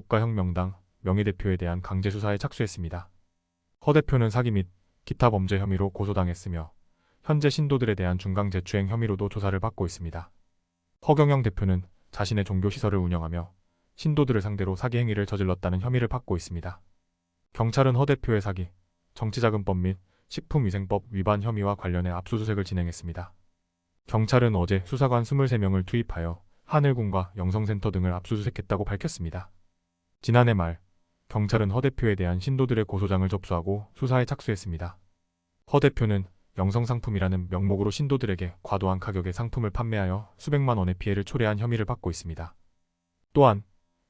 국가혁명당 명의대표에 대한 강제 수사에 착수했습니다. 허 대표는 사기 및 기타 범죄 혐의로 고소당했으며 현재 신도들에 대한 중강제추행 혐의로도 조사를 받고 있습니다. 허경영 대표는 자신의 종교시설을 운영하며 신도들을 상대로 사기 행위를 저질렀다는 혐의를 받고 있습니다. 경찰은 허 대표의 사기, 정치자금법 및 식품위생법 위반 혐의와 관련해 압수수색을 진행했습니다. 경찰은 어제 수사관 23명을 투입하여 하늘군과 영성센터 등을 압수수색했다고 밝혔습니다. 지난해 말 경찰은 허 대표에 대한 신도들의 고소장을 접수하고 수사에 착수했습니다. 허 대표는 영성상품이라는 명목으로 신도들에게 과도한 가격의 상품을 판매하여 수백만 원의 피해를 초래한 혐의를 받고 있습니다. 또한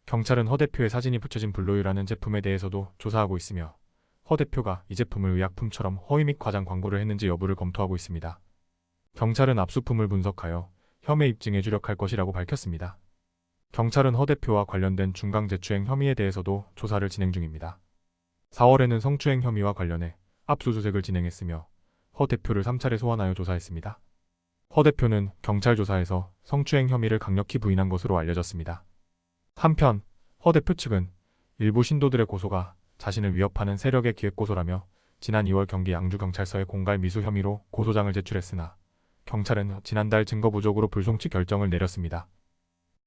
경찰은 허 대표의 사진이 붙여진 블로유라는 제품에 대해서도 조사하고 있으며 허 대표가 이 제품을 의약품처럼 허위 및 과장 광고를 했는지 여부를 검토하고 있습니다. 경찰은 압수품을 분석하여 혐의 입증에 주력할 것이라고 밝혔습니다. 경찰은 허 대표와 관련된 중강제추행 혐의에 대해서도 조사를 진행 중입니다. 4월에는 성추행 혐의와 관련해 압수수색을 진행했으며 허 대표를 3차례 소환하여 조사했습니다. 허 대표는 경찰 조사에서 성추행 혐의를 강력히 부인한 것으로 알려졌습니다. 한편 허 대표 측은 일부 신도들의 고소가 자신을 위협하는 세력의 기획 고소라며 지난 2월 경기 양주경찰서에 공갈 미수 혐의로 고소장을 제출했으나 경찰은 지난달 증거 부족으로 불송치 결정을 내렸습니다.